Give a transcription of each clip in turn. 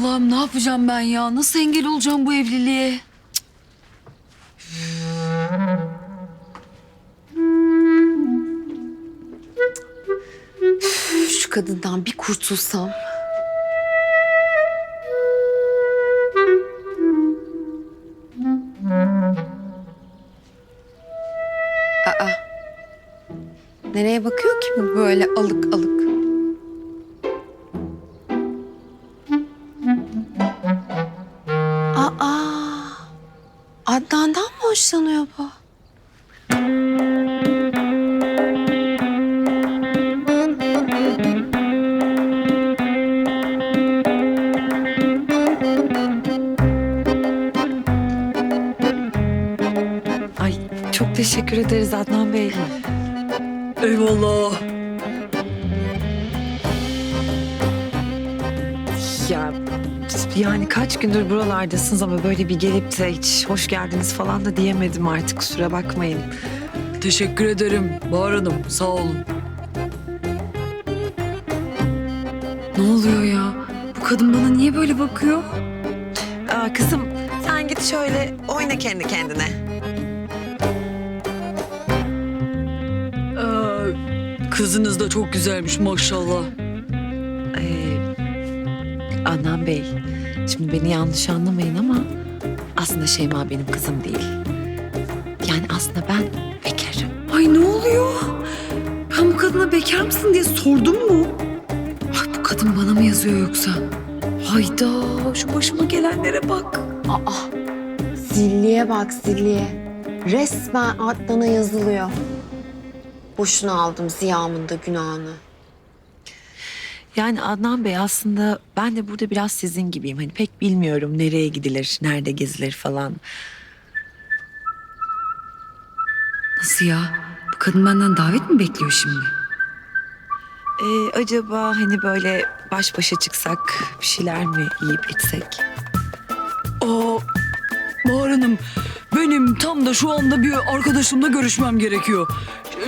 Allah'ım ne yapacağım ben ya? Nasıl engel olacağım bu evliliğe? Şu kadından bir kurtulsam. Aa. Nereye bakıyor ki bu böyle alık alık? Adnan'dan mı hoşlanıyor bu? Ay çok teşekkür ederiz Adnan Bey. Eyvallah. Ya yani kaç gündür buralardasınız ama böyle bir gelip de hiç hoş geldiniz falan da diyemedim artık kusura bakmayın. Teşekkür ederim Bahar Hanım. Sağ olun. Ne oluyor ya? Bu kadın bana niye böyle bakıyor? Aa, kızım sen git şöyle oyna kendi kendine. Ee, kızınız da çok güzelmiş maşallah. Ee, Adnan Bey şimdi beni yanlış anlamayın ama aslında Şeyma benim kızım değil. Yani aslında ben bekarım. Ay ne oluyor? Ben bu kadına bekar mısın diye sordum mu? Ay bu kadın bana mı yazıyor yoksa? Hayda şu başıma gelenlere bak. Aa, zilliye bak zilliye. Resmen Adnan'a yazılıyor. Boşuna aldım ziyamın da günahını. Yani Adnan Bey aslında ben de burada biraz sizin gibiyim. Hani pek bilmiyorum nereye gidilir, nerede gezilir falan. Nasıl ya? Bu kadın benden davet mi bekliyor şimdi? Ee, acaba hani böyle baş başa çıksak bir şeyler mi yiyip içsek? Bahar Hanım, benim tam da şu anda bir arkadaşımla görüşmem gerekiyor.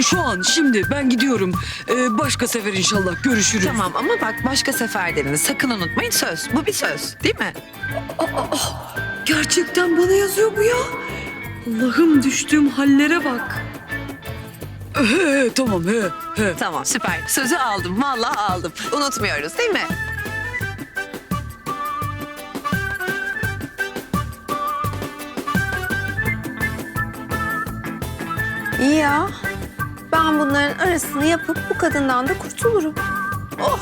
Şu an, şimdi ben gidiyorum. Ee, başka sefer inşallah görüşürüz. Tamam ama bak başka seferleriniz sakın unutmayın söz. Bu bir söz değil mi? Gerçekten bana yazıyor bu ya. Allah'ım düştüğüm hallere bak. He, he, tamam he, he. Tamam süper. Sözü aldım. Vallahi aldım. Unutmuyoruz değil mi? İyi ya. Ben bunların arasını yapıp bu kadından da kurtulurum. Oh